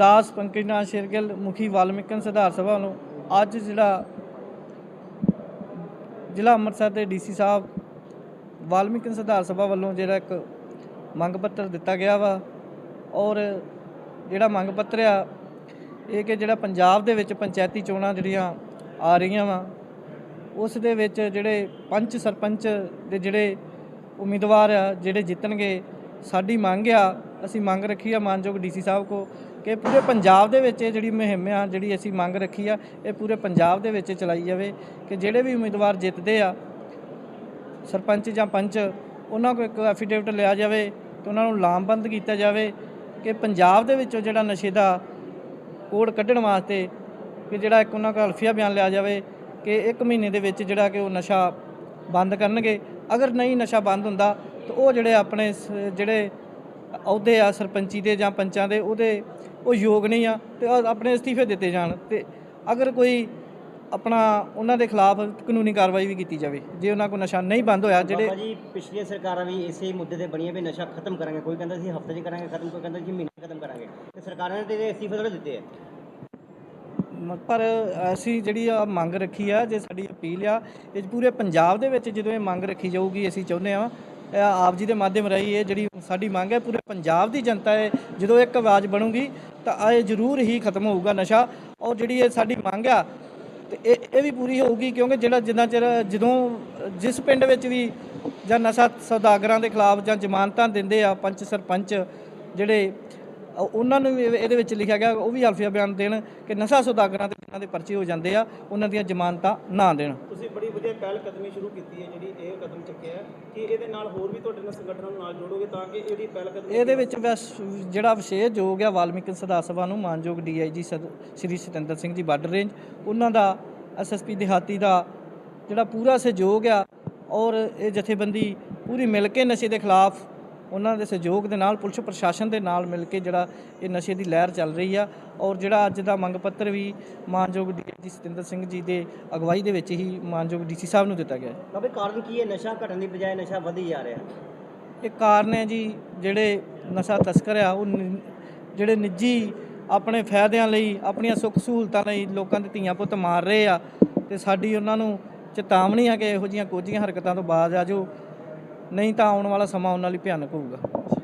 ਦਾਸ ਪੰਕਜਨਾਥ ਸ਼ੇਰਗਿੱਲ, ਮੁਖੀ ਵਾਲਮੀਕਨ ਸੁਧਾਰ ਸਭਾ ਵੱਲੋਂ ਅੱਜ ਜਿਹੜਾ ਜ਼ਿਲ੍ਹਾ ਅੰਮ੍ਰਿਤਸਰ ਦੇ ਡੀਸੀ ਸਾਹਿਬ ਵਾਲਮੀਕਨ ਸੁਧਾਰ ਸਭਾ ਵੱਲੋਂ ਜਿਹੜਾ ਇੱਕ ਮੰਗ ਪੱਤਰ ਦਿੱਤਾ ਗਿਆ ਵਾ ਔਰ ਜਿਹੜਾ ਮੰਗ ਪੱਤਰ ਆ, ਇਹ ਕਿ ਜਿਹੜਾ ਪੰਜਾਬ ਦੇ ਵਿੱਚ ਪੰਚਾਇਤੀ ਚੋਣਾਂ ਜਿਹੜੀਆਂ ਆ ਰਹੀਆਂ ਵਾ, ਉਸ ਦੇ ਵਿੱਚ ਜਿਹੜੇ ਪੰਚ ਸਰਪੰਚ ਦੇ ਜਿਹੜੇ ਉਮੀਦਵਾਰ ਆ, ਜਿਹੜੇ ਜਿੱਤਣਗੇ, ਸਾਡੀ ਮੰਗ ਆ ਅਸੀਂ ਮੰਗ ਰੱਖੀ ਆ ਮਾਨਯੋਗ ਡੀਸੀ ਸਾਹਿਬ ਕੋ ਕਿ ਪੂਰੇ ਪੰਜਾਬ ਦੇ ਵਿੱਚ ਇਹ ਜਿਹੜੀ ਮੁਹਿੰਮ ਆ, ਜਿਹੜੀ ਅਸੀਂ ਮੰਗ ਰੱਖੀ ਆ, ਇਹ ਪੂਰੇ ਪੰਜਾਬ ਦੇ ਵਿੱਚ ਚਲਾਈ ਜਾਵੇ ਕਿ ਜਿਹੜੇ ਵੀ ਉਮੀਦਵਾਰ ਜਿੱਤਦੇ ਆ, ਸਰਪੰਚ ਜਾਂ ਪੰਚ, ਉਹਨਾਂ ਕੋਲ ਇੱਕ ਐਫੀਡੇਵਿਟ ਲਿਆ ਜਾਵੇ ਤੇ ਉਹਨਾਂ ਨੂੰ ਲਾਮਬੰਦ ਕੀਤਾ ਜਾਵੇ ਕਿ ਪੰਜਾਬ ਦੇ ਵਿੱਚੋਂ ਜਿਹੜਾ ਨਸ਼ੇ ਦਾ ਕੋਡ ਕੱਢਣ ਵਾਸਤੇ ਕਿ ਜਿਹੜਾ ਇੱਕ ਉਹਨਾਂ ਕੋਲ ਅਲਫੀਆ ਬਿਆਨ ਲਿਆ ਜਾਵੇ ਕਿ ਇੱਕ ਮਹੀਨੇ ਦੇ ਵਿੱਚ ਜਿਹੜਾ ਕਿ ਉਹ ਨਸ਼ਾ ਬੰਦ ਕਰਨਗੇ। ਅਗਰ ਨਹੀਂ ਨਸ਼ਾ ਬੰਦ ਹੁੰਦਾ, ਤਾਂ ਉਹ ਜਿਹੜੇ ਆਪਣੇ ਸ- ਜਿਹੜੇ ਅਹੁਦੇ ਆ ਸਰਪੰਚੀ ਦੇ ਜਾਂ ਪੰਚਾਂ ਦੇ ਉਹਦੇ ਉਹ ਯੋਗ ਨਹੀਂ ਆ ਤੇ ਆਪਣੇ ਅਸਤੀਫੇ ਦਿੱਤੇ ਜਾਣ ਤੇ ਅਗਰ ਕੋਈ ਆਪਣਾ ਉਹਨਾਂ ਦੇ ਖਿਲਾਫ ਕਾਨੂੰਨੀ ਕਾਰਵਾਈ ਵੀ ਕੀਤੀ ਜਾਵੇ ਜੇ ਉਹਨਾਂ ਕੋਲ ਨਸ਼ਾ ਨਹੀਂ ਬੰਦ ਹੋਇਆ ਜਿਹੜੇ ਬਾਬਾ ਜੀ ਪਿਛਲੀਆਂ ਸਰਕਾਰਾਂ ਵੀ ਇਸੇ ਮੁੱਦੇ ਤੇ ਬਣੀਆਂ ਵੀ ਨਸ਼ਾ ਖਤਮ ਕਰਾਂਗੇ ਕੋਈ ਕਹਿੰਦਾ ਸੀ ਹਫ਼ਤੇ 'ਚ ਕਰਾਂਗੇ ਖਤਮ ਕੋਈ ਕਹਿੰਦਾ ਜੀ ਮਹੀਨੇ ਖਤਮ ਕਰਾਂਗੇ ਤੇ ਸਰਕਾਰਾਂ ਨੇ ਤੇ ਅਸਤੀਫੇ ਥੋੜ੍ਹੇ ਦਿੱਤੇ ਆ। ਪਰ ਅਸੀਂ ਜਿਹੜੀ ਆ ਮੰਗ ਰੱਖੀ ਆ ਜੇ ਸਾਡੀ ਅਪੀਲ ਆ ਇਹ ਪੂਰੇ ਪੰਜਾਬ ਦੇ ਵਿੱਚ ਜਦੋਂ ਇਹ ਮੰਗ ਰੱਖੀ ਜਾਊਗੀ ਅਸੀਂ ਚਾਹੁੰਦੇ ਆ ਆਪ ਜੀ ਦੇ ਮਾਧਿਅਮ ਰਾਹੀਂ ਇਹ ਜਿਹੜੀ ਸਾਡੀ ਮੰਗ ਹੈ, ਪੂਰੇ ਪੰਜਾਬ ਦੀ ਜਨਤਾ ਹੈ ਜਦੋਂ ਇੱਕ ਆਵਾਜ਼ ਬਣੂਗੀ ਤਾਂ ਇਹ ਜ਼ਰੂਰ ਹੀ ਖਤਮ ਹੋਊਗਾ ਨਸ਼ਾ। ਔਰ ਜਿਹੜੀ ਇਹ ਸਾਡੀ ਮੰਗ ਆ, ਤੇ ਇਹ ਇਹ ਵੀ ਪੂਰੀ ਹੋਊਗੀ ਕਿਉਂਕਿ ਜਿਹੜਾ ਜਿੰਨਾ ਚਿਰ ਜਦੋਂ ਜਿਸ ਪਿੰਡ ਵਿੱਚ ਵੀ ਜਾਂ ਨਸ਼ਾ ਸੌਦਾਗਰਾਂ ਦੇ ਖਿਲਾਫ ਜਾਂ ਜ਼ਮਾਨਤਾਂ ਦਿੰਦੇ ਆ ਪੰਚ ਸਰਪੰਚ ਜਿਹੜੇ ਉਹਨਾਂ ਨੂੰ ਵੀ ਇਹ- ਇਹਦੇ ਵਿੱਚ ਲਿਖਿਆ ਗਿਆ ਉਹ ਵੀ ਅਲਫੀਆ ਬਿਆਨ ਦੇਣ ਕਿ ਨਸ਼ਾ ਸੌਦਾਗਰਾਂ ਦੇ ਜਿਨ੍ਹਾਂ ਦੇ ਪਰਚੇ ਹੋ ਜਾਂਦੇ ਆ ਉਹਨਾਂ ਦੀਆਂ ਜ਼ਮਾਨਤਾਂ ਨਾ ਦੇਣ। ਤੁਸੀਂ ਬੜੀ ਵਧੀਆ ਪਹਿਲ ਕਦਮੀ ਸ਼ੁਰੂ ਕੀਤੀ ਹੈ ਜਿਹੜੀ ਇਹ ਕਦਮ ਚੱਕਿਆ ਹੈ ਕਿ ਇਹਦੇ ਨਾਲ ਹੋਰ ਵੀ ਤੁਹਾਡੇ ਨਾਲ ਸੰਗਠਨਾਂ ਨੂੰ ਨਾਲ ਜੋੜੋਗੇ ਤਾਂ ਕਿ ਇਹਦੀ ਪਹਿਲ ਕਦਮੀ ਇਹਦੇ ਵਿੱਚ ਜਿਹੜਾ ਵਿਸ਼ੇਸ਼ ਯੋਗ ਆ ਵਾਲਮੀਕੀ ਸਦਾ ਸਭਾ ਨੂੰ ਮਾਨਯੋਗ ਡੀਆਈਜੀ ਸ਼੍ਰੀ ਸਤਿੰਦਰ ਸਿੰਘ ਜੀ ਬਾਰਡਰ ਰੇਂਜ ਉਹਨਾਂ ਦਾ ਐਸਐਸਪੀ ਦਿਹਾਤੀ ਦਾ ਜਿਹੜਾ ਪੂਰਾ ਸਹਿਯੋਗ ਆ ਔਰ ਇਹ ਜਥੇਬੰਦੀ ਪੂਰੀ ਮਿਲ ਕੇ ਨਸ਼ੇ ਦੇ ਖਿਲਾਫ ਉਹਨਾਂ ਦੇ ਸਹਿਯੋਗ ਦੇ ਨਾਲ ਪੁਲਿਸ ਪ੍ਰਸ਼ਾਸਨ ਦੇ ਨਾਲ ਮਿਲ ਕੇ ਜਿਹੜਾ ਇਹ ਨਸ਼ੇ ਦੀ ਲਹਿਰ ਚੱਲ ਰਹੀ ਆ ਔਰ ਜਿਹੜਾ ਅੱਜ ਦਾ ਮੰਗ ਪੱਤਰ ਵੀ ਮਾਨਯੋਗ ਡੀਆਈਜੀ ਸਤਿੰਦਰ ਸਿੰਘ ਜੀ ਦੇ ਅਗਵਾਈ ਦੇ ਵਿੱਚ ਹੀ ਮਾਨਯੋਗ ਡੀਸੀ ਸਾਹਿਬ ਨੂੰ ਦਿੱਤਾ ਗਿਆ ਹੈ। ਬਾਬੇ ਕਾਰਨ ਕੀ ਹੈ? ਨਸ਼ਾ ਘਟਣ ਦੀ ਬਜਾਏ ਨਸ਼ਾ ਵਧੀ ਜਾ ਰਿਹਾ। ਇਹ ਕਾਰਨ ਹੈ ਜੀ ਜਿਹੜੇ ਨਸ਼ਾ ਤਸਕਰ ਆ ਉਹ ਨਿ- ਜਿਹੜੇ ਨਿੱਜੀ ਆਪਣੇ ਫਾਇਦਿਆਂ ਲਈ ਆਪਣੀਆਂ ਸੁੱਖ ਸਹੂਲਤਾਂ ਲਈ ਲੋਕਾਂ ਦੇ ਧੀਆਂ ਪੁੱਤ ਮਾਰ ਰਹੇ ਆ ਤੇ ਸਾਡੀ ਉਹਨਾਂ ਨੂੰ ਚੇਤਾਵਨੀ ਆ ਕਿ ਇਹੋ ਜੀਆਂ ਕੋਝੀਆਂ ਹਰਕਤਾਂ ਤੋਂ ਬਾਜ਼ ਆ ਜੋ ਨਹੀਂ ਤਾਂ ਆਉਣ ਵਾਲਾ ਸਮਾਂ ਉਹਨਾਂ ਲਈ ਭਿਆਨਕ ਹੋਊਗਾ।